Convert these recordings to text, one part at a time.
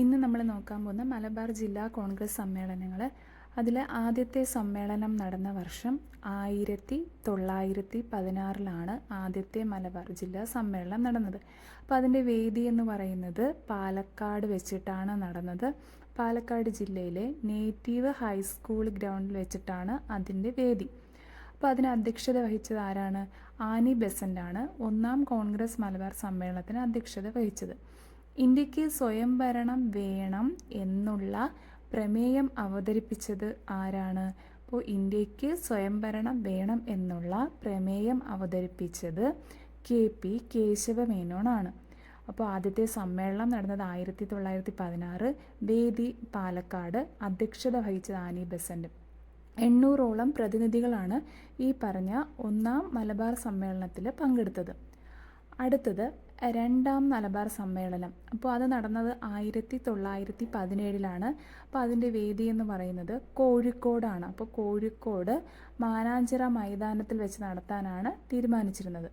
ഇന്ന് നമ്മൾ നോക്കാൻ പോകുന്ന മലബാർ ജില്ലാ കോൺഗ്രസ് സമ്മേളനങ്ങൾ. അതിൽ ആദ്യത്തെ സമ്മേളനം നടന്ന വർഷം ആയിരത്തി തൊള്ളായിരത്തി പതിനാറിലാണ് ആദ്യത്തെ മലബാർ ജില്ലാ സമ്മേളനം നടന്നത്. അപ്പോൾ അതിന്റെ വേദി എന്ന് പറയുന്നത് പാലക്കാട് വെച്ചിട്ടാണ് നടന്നത്. പാലക്കാട് ജില്ലയിലെ നേറ്റീവ് ഹൈസ്കൂൾ ഗ്രൗണ്ടിൽ വെച്ചിട്ടാണ് അതിന്റെ വേദി. അപ്പോൾ അതിന് അധ്യക്ഷത വഹിച്ചത് ആരാണ്? ആനി ബെസന്റാണ്. ഒന്നാം കോൺഗ്രസ് മലബാർ സമ്മേളനത്തിന് അധ്യക്ഷത വഹിച്ചത്. ഇന്ത്യയ്ക്ക് സ്വയംഭരണം വേണം എന്നുള്ള പ്രമേയം അവതരിപ്പിച്ചത് ആരാണ്? അപ്പോൾ ഇന്ത്യയ്ക്ക് സ്വയംഭരണം വേണം എന്നുള്ള പ്രമേയം അവതരിപ്പിച്ചത് കെ പി കേശവമേനോനാണ്. അപ്പോൾ ആദ്യത്തെ സമ്മേളനം നടന്നത് ആയിരത്തി തൊള്ളായിരത്തി പതിനാറ് വേദി പാലക്കാട് അധ്യക്ഷത വഹിച്ചത് ആനി ബെസന്റ് എണ്ണൂറോളം പ്രതിനിധികളാണ് ഈ പറഞ്ഞ ഒന്നാം മലബാർ സമ്മേളനത്തിൽ പങ്കെടുത്തത്. അടുത്തത് രണ്ടാം മലബാർ സമ്മേളനം. അപ്പോൾ അത് നടന്നത് ആയിരത്തി തൊള്ളായിരത്തി പതിനേഴിലാണ് അപ്പോൾ അതിന്റെ വേദി എന്ന് പറയുന്നത് കോഴിക്കോടാണ്. അപ്പോൾ കോഴിക്കോട് മാനാഞ്ചിറ മൈതാനത്തിൽ വെച്ച് നടത്താനാണ് തീരുമാനിച്ചിരുന്നത്.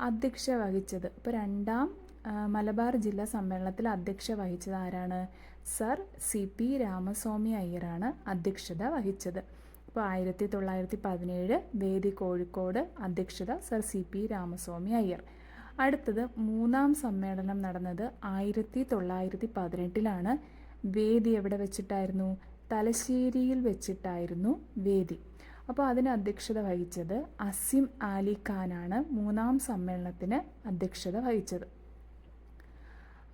അധ്യക്ഷ വഹിച്ചത്. ഇപ്പോൾ രണ്ടാം മലബാർ ജില്ലാ സമ്മേളനത്തിൽ അധ്യക്ഷ വഹിച്ചത് ആരാണ്? സർ സി പി രാമസ്വാമി അയ്യറാണ് അധ്യക്ഷത വഹിച്ചത്. അപ്പോൾ ആയിരത്തി തൊള്ളായിരത്തി പതിനേഴ് വേദി കോഴിക്കോട് അധ്യക്ഷത sir C P Ramaswamy Iyer. അടുത്തത് മൂന്നാം സമ്മേളനം നടന്നത് ആയിരത്തി തൊള്ളായിരത്തി പതിനെട്ടിലാണ് വേദി എവിടെ വെച്ചിട്ടായിരുന്നു? തലശ്ശേരിയിൽ വെച്ചിട്ടായിരുന്നു വേദി. അപ്പോൾ അതിന് അധ്യക്ഷത വഹിച്ചത് അസിം ആലി ഖാനാണ് മൂന്നാം സമ്മേളനത്തിന് അധ്യക്ഷത വഹിച്ചത്.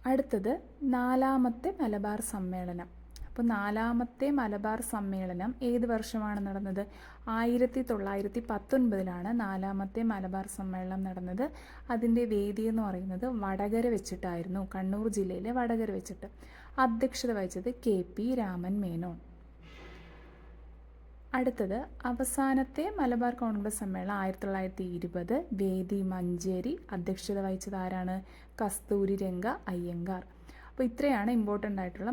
അടുത്തത് നാലാമത്തെ മലബാർ സമ്മേളനം. അപ്പോൾ നാലാമത്തെ മലബാർ സമ്മേളനം ഏത് വർഷമാണ് നടന്നത്? ആയിരത്തി തൊള്ളായിരത്തി പത്തൊൻപതിലാണ് നാലാമത്തെ മലബാർ സമ്മേളനം നടന്നത്. അതിന്റെ വേദി എന്ന് പറയുന്നത് വടകര വെച്ചിട്ടായിരുന്നു കണ്ണൂർ ജില്ലയിലെ വടകര വെച്ചിട്ട്. അധ്യക്ഷത വഹിച്ചത് കെ പി രാമൻ മേനോൻ. അടുത്തത് അവസാനത്തെ മലബാർ കോൺഗ്രസ് സമ്മേളനം ആയിരത്തി തൊള്ളായിരത്തി ഇരുപത് വേദി മഞ്ചേരി. അധ്യക്ഷത വഹിച്ചത് ആരാണ്? കസ്തൂരി രംഗ അയ്യങ്കാർ. അപ്പോൾ ഇത്രയാണ് ഇമ്പോർട്ടന്റ് ആയിട്ടുള്ള